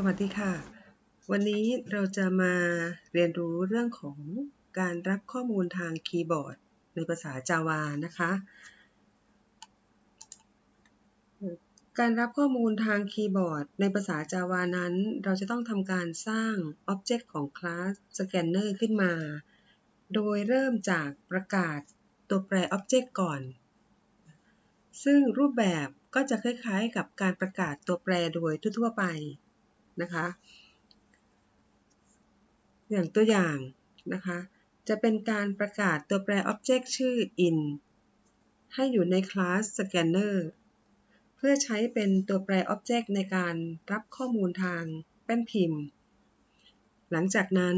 สวัสดีค่ะ วันนี้เราจะมาเรียนรู้เรื่องของการรับข้อมูลทางคีย์บอร์ด ในภาษา Java นะคะ การรับข้อมูลทางคีย์บอร์ด ในภาษา Java นั้น เราจะต้องทำการสร้าง Object ของ Class Scanner ขึ้นมา โดยเริ่มจากประกาศตัวแปร Object ก่อน ซึ่งรูปแบบก็จะคล้ายๆกับการประกาศตัวแปรโดยทั่วๆไป นะคะ อย่างตัวอย่างนะคะ จะเป็นการประกาศตัวแปร Object ชื่อ in ให้อยู่ในคลาส Scanner เพื่อใช้เป็นตัวแปร Object ในการรับข้อมูลทางแป้นพิมพ์ หลังจากนั้น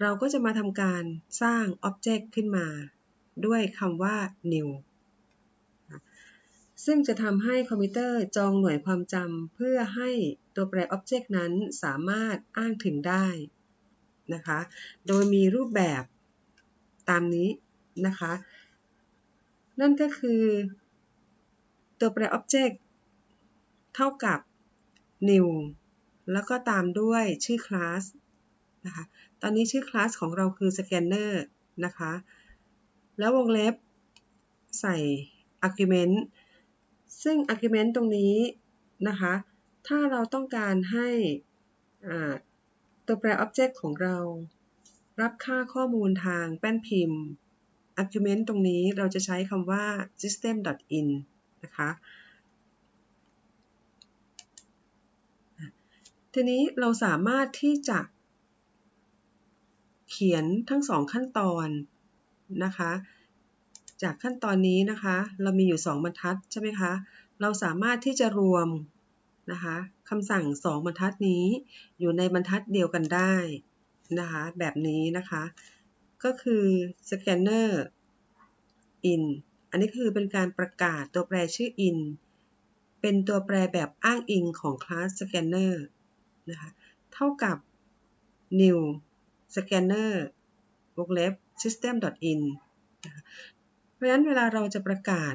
เราก็จะมาทำการสร้าง Object ขึ้นมา ด้วยคำว่า new ซึ่งจะทำให้คอมพิวเตอร์จองหน่วยความจำเพื่อให้ตัวแปร Object นั้นสามารถอ้างถึงได้นะคะ โดยมีรูปแบบตามนี้นะคะ นั่นก็คือตัวแปร Object เท่ากับ new แล้วก็ตามด้วยชื่อคลาสนะคะ ตอนนี้ชื่อคลาสของเราคือ scanner นะคะ แล้ววงเล็บใส่ argument ซึ่ง argument ตรงนี้นะคะ ถ้าเราต้องการให้ตัวแปร object ของเรา รับค่าข้อมูลทางแป้นพิมพ์ argument ตรงนี้เราจะใช้คำว่า system.in นะคะทีนี้เราสามารถที่จะ เขียนทั้งสองขั้นตอนนะคะ จากขั้นตอนนี้นะคะ เรามีอยู่ 2 บรรทัดใช่ไหมคะ เราสามารถที่จะรวมนะคะคำสั่ง 2 บรรทัดนี้ อยู่ในบรรทัดเดียวกันได้นะคะ แบบนี้นะคะ ก็คือ scanner in อันนี้คือเป็นการประกาศตัวแปรชื่อ in เป็นตัวแปรแบบอ้างอิงของคลาส scanner นะคะเท่ากับ new scanner วงเล็บ system.in เพราะฉะนั้นเวลาเราจะประกาศ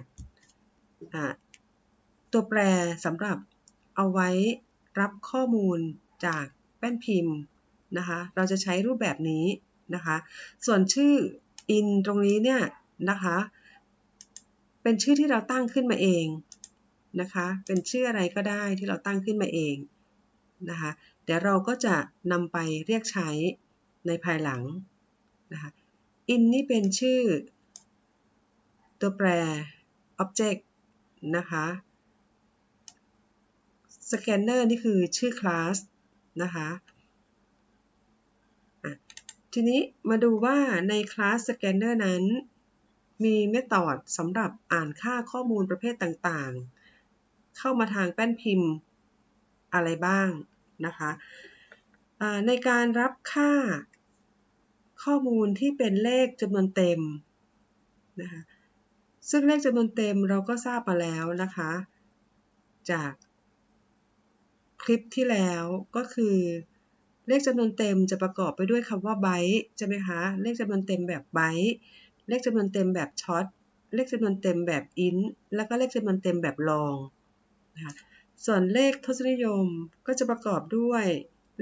ตัวแปรสำหรับเอาไว้รับข้อมูลจากแป้นพิมพ์นะคะเราจะใช้รูปแบบนี้นะคะส่วนชื่อ in ตรงนี้เนี่ยนะคะเป็นชื่อที่เราตั้งขึ้นมาเองนะคะเป็นชื่ออะไรก็ได้ที่เราตั้งขึ้นมาเองนะคะเดี๋ยวเราก็จะนำไปเรียกใช้ในภายหลังนะคะ in นี่เป็นชื่อ ตัวแปร object นะคะ scanner นี่คือชื่อคลาสนะคะทีนี้มาดูว่าในคลาส scanner นั้น มีเมธอดสำหรับอ่านค่าข้อมูลประเภทต่างๆ เข้ามาทางแป้นพิมพ์อะไรบ้างนะคะในการรับค่าข้อมูลที่เป็นเลขจำนวนเต็มนะคะ ซึ่งเลขจำนวนเต็มเราก็ทราบมาแล้วนะคะ จากคลิปที่แล้วก็คือเลขจำนวนเต็มจะประกอบไปด้วยคำว่าไบต์ใช่ไหมคะ เลขจำนวนเต็มแบบไบต์เลขจำนวนเต็มแบบช็อต เลขจำนวนเต็มแบบอินแล้วก็เลขจำนวนเต็มแบบลองนะคะส่วนเลขทศนิยมก็จะประกอบด้วย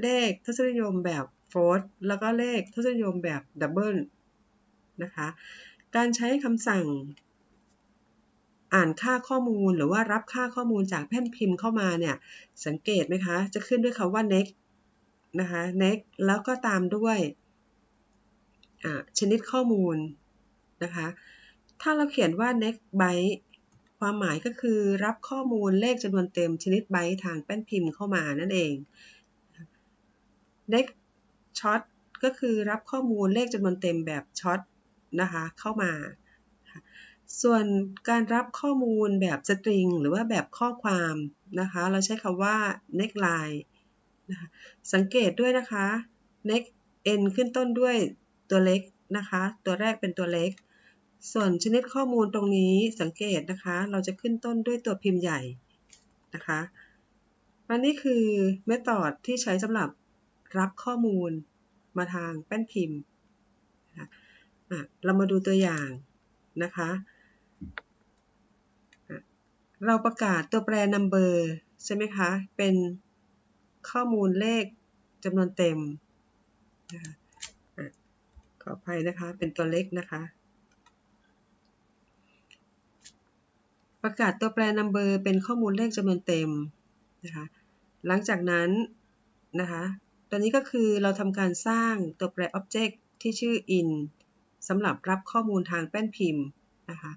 เลขทศนิยมแบบโฟร์แล้วก็เลขทศนิยมแบบดับเบิลนะคะ การใช้คำสั่ง อ่านค่าข้อมูลหรือว่ารับค่าข้อมูลจากแผ่นพิมพ์เข้ามาเนี่ย สังเกตไหมคะ จะขึ้นด้วยคำว่า next นะคะ next แล้วก็ตามด้วยชนิดข้อมูลนะคะ ถ้าเราเขียนว่า next byte ความหมายก็คือรับข้อมูลเลขจำนวนเต็มชนิดไบต์ทางแป้นพิมพ์เข้ามานั่นเอง next short ก็คือรับข้อมูลเลขจำนวนเต็มแบบช็อตนะคะเข้ามา ส่วนการรับข้อมูลแบบสตริงหรือว่าแบบข้อความนะคะ เราใช้คำว่า next line นะคะสังเกตด้วยนะคะ next n ขึ้นต้นด้วยตัวเล็กนะคะ ตัวแรกเป็นตัวเล็ก ส่วนชนิดข้อมูลตรงนี้สังเกตนะคะ เราจะขึ้นต้นด้วยตัวพิมพ์ใหญ่นะคะอันนี้คือเมธอดที่ใช้สำหรับรับข้อมูลมาทางแป้นพิมพ์ เรามาดูตัวอย่างนะคะ เราประกาศตัวแปร number ใช่ไหมคะ เป็นข้อมูลเลขจำนวนเต็มนะคะขออภัยนะคะ เป็นตัวเล็กนะคะ ประกาศตัวแปร number เป็นข้อมูลเลขจำนวนเต็มนะคะ หลังจากนั้นนะคะตัวนี้ก็คือเราทำการสร้างตัวแปร object ที่ชื่อ in สำหรับรับข้อมูลทางแป้นพิมพ์นะคะ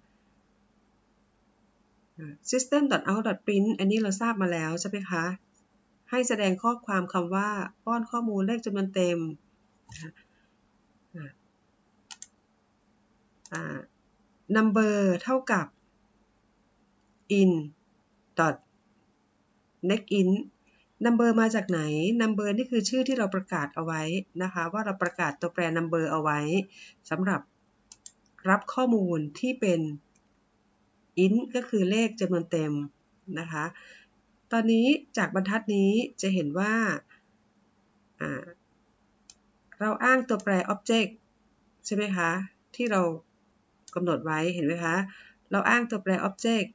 system.out.print อันนี้เราทราบมาแล้วใช่ไหมคะ ให้แสดงข้อความคำว่าป้อนข้อมูลเลขจำนวนเต็ม number เท่ากับ in dot next in number มาจากไหน number นี่คือชื่อที่เราประกาศเอาไว้นะคะ ว่าเราประกาศตัวแปร number เอาไว้สำหรับรับข้อมูลที่เป็น int ก็คือเลขจำนวนเต็มนะคะ ตอนนี้จากบรรทัดนี้จะเห็นว่าเราอ้างตัวแปร object ใช่ไหมคะ ที่เรากำหนดไว้เห็นไหมคะ เราอ้างตัวแปร object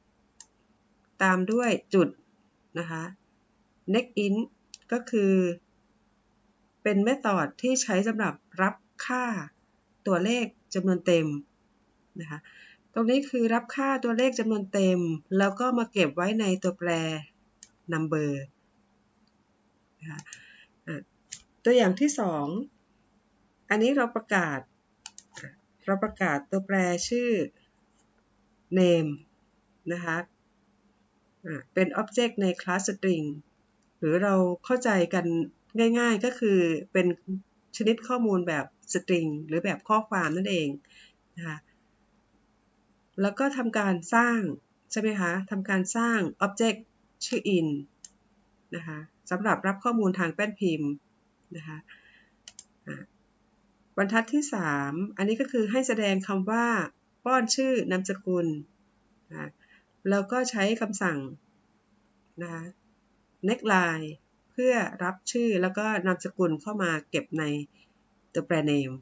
ตามด้วยจุดนะคะ next int ก็คือเป็นเมธอดที่ใช้สำหรับรับค่าตัวเลขจำนวนเต็มนะคะ ตรงนี้คือรับค่าตัวเลขจำนวนเต็ม แล้วก็มาเก็บไว้ในตัวแปร number นะคะตัวอย่างที่ 2 อันนี้เราประกาศ เราประกาศตัวแปรชื่อ name นะคะเป็น object ใน class string หรือเราเข้าใจกันง่ายๆก็คือเป็นชนิดข้อมูลแบบ string หรือแบบข้อความนั่นเองนะคะ แล้วก็ทำการสร้าง ใช่ไหมคะทำการสร้าง object ชื่อ in นะคะสำหรับรับข้อมูลทางแป้นพิมพ์นะคะบรรทัดที่ 3 อันนี้ก็คือให้แสดงคำว่าป้อนชื่อนามสกุลนะแล้วก็ใช้คำสั่งนะคะ next line เพื่อรับชื่อแล้วก็นามสกุลเข้ามาเก็บในตัวแปร name